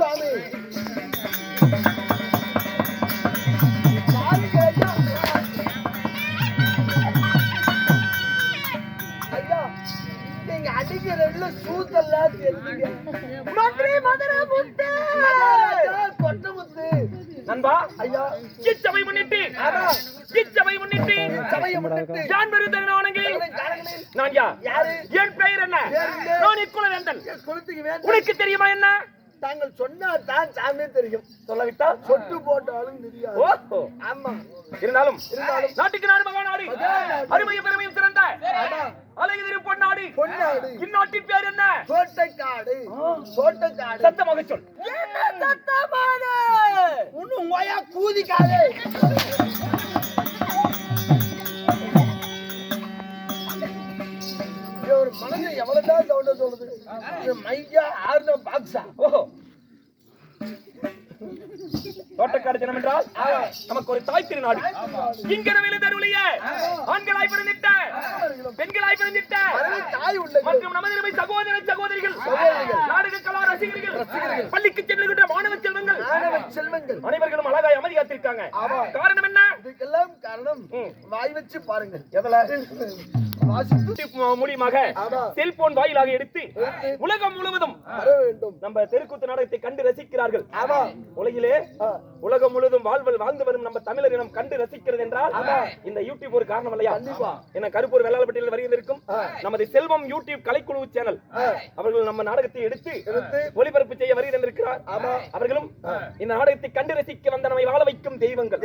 சாமி. அடிக்கிறதுல சூத்தெல்லாம் தெரியுங்க மதுரை மதுரை முத்து. கொட்ட முத்து. நண்பா ஐயா. இச்சபை முன்னிட்டு. இச்சபை முன்னிட்டு. சபையை முன்னிட்டு. யான் விருந்தகன வணங்கி நான் யாரு? என் பெயர் என்ன? நான் குளத்துக்கு வேண்டாம் உனக்கு தெரியுமா என்ன? தாங்கள் சொன்னா தான் சாமியே தெரியும். சொல்லாவிட்டால் சொட்டு போட்டாலும் தெரியாது. ஓஹோ. ஆமா. இருந்தாலும் இருந்தாலும். நாட்டுக்கு நாடு மகா நாடு. மகாநாடு. அருமையும் பெருமையும் சிறந்த ஆமா. அழகிதிரு பொன்னாடு. பொன்னாடு. இந்நாட்டின் பேர் என்ன? தோட்டக்காடு. தோட்டக்காடு. சத்தமாக சொல். என்ன சத்தமான? உன்னும் ஓயா கூதிக்காதே. ஒரு மனதை எவ்வளவுதான் சவுண்ட சொல்லுது? ஆறுன பாக்ஸா ஓஹோ தினம் என்றால் நமக்கு ஒரு தாய் திருநாடு இங்கனவில தருளிய ஆண்களாய் பிறந்திட்ட பெண்களாய் பிறந்திட்ட தாய் உள்ளது மற்றும் நமது இனிமை சகோதர சகோதரிகள். நாடக கலா ரசிகர்கள் பள்ளிக்கு செல்லுகின்ற மாணவ செல்வங்கள் செல்வங்கள் அனைவர்களும் அழகாய் அமைதி காத்திருக்காங்க. காரணம் என்ன இதுக்கெல்லாம் காரணம். வாய் வச்சு பாருங்கள் எதுல மூலியமாக. செல்போன் வாயிலாக எடுத்து உலகம் முழுவதும் நம்ம தெருக்கூத்து நாடகத்தை கண்டு ரசிக்கிறார்கள். உலகிலே. உலகம் முழுவதும் வாழ்வல் வாழ்ந்து வரும் நம்ம தமிழர் இனம் கண்டு ரசிக்கிறது என்றால் இந்த யூடியூப் ஒரு காரணம் இல்லையா. என்ன கருப்பூர் வெள்ளாளப்பட்டியில் வருகிறதற்கும் ஆ. நமது செல்வம் யூடியூப் கலைக்குழு சேனல். அவர்கள் நம்ம நாடகத்தை எடுத்து ஒளிபரப்பு செய்ய வருகிறார் ஆமா. அவர்களும் இந்த நாடகத்தை கண்டு ரசிக்க வந்த நம்மை வாழ வைக்கும் தெய்வங்கள்.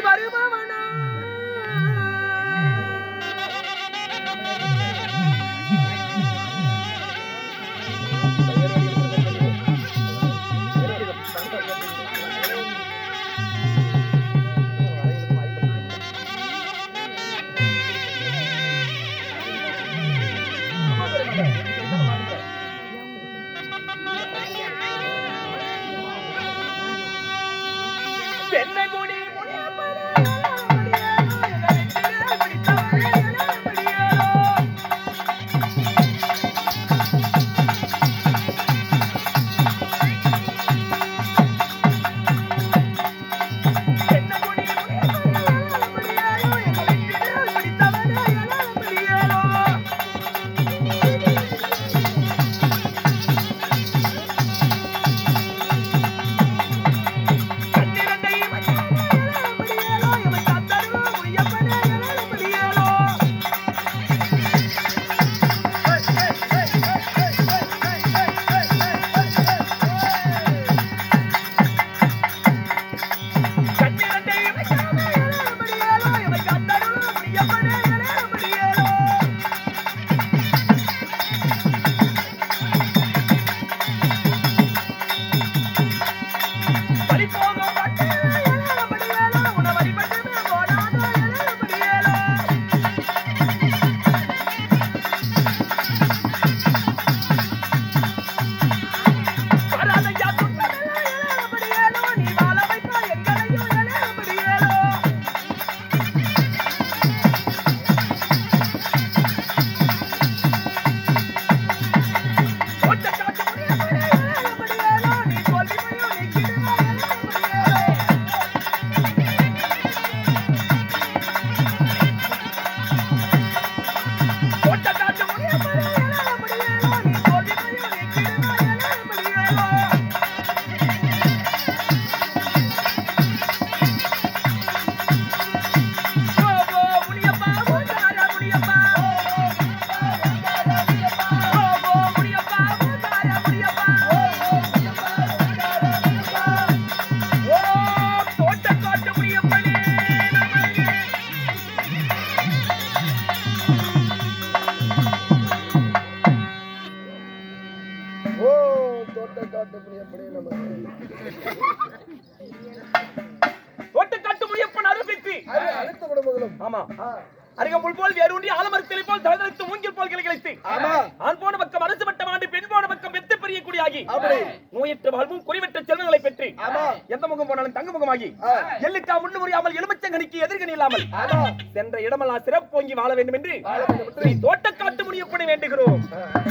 বারে বাবা ஆமா. அருகம்புல் போல் ஆலமரத்திலை போல் தளதளித்து மூங்கில் போல் ஆண் போன பக்கம் அரசு பட்டம் ஆண்டு பெண் போன பக்கம் வெத்து பெரிய குடியாகி. அப்படி. நோயற்ற வாழ்வும் குறைவற்ற செல்வங்களை பெற்று. ஆமா. எந்த முகம் போனாலும் தங்க முகமாகி. ஆ. எள்ளுக்கா முன்னு முறியாமல் எலுமிச்சங்கனிக்கு எதிர்கணி இல்லாமல். சென்ற இடமெல்லாம் சிறப்போங்கி வாழ வேண்டும் என்று தோட்டக்காட்டு முனியப்பனை வேண்டுகிறோம்.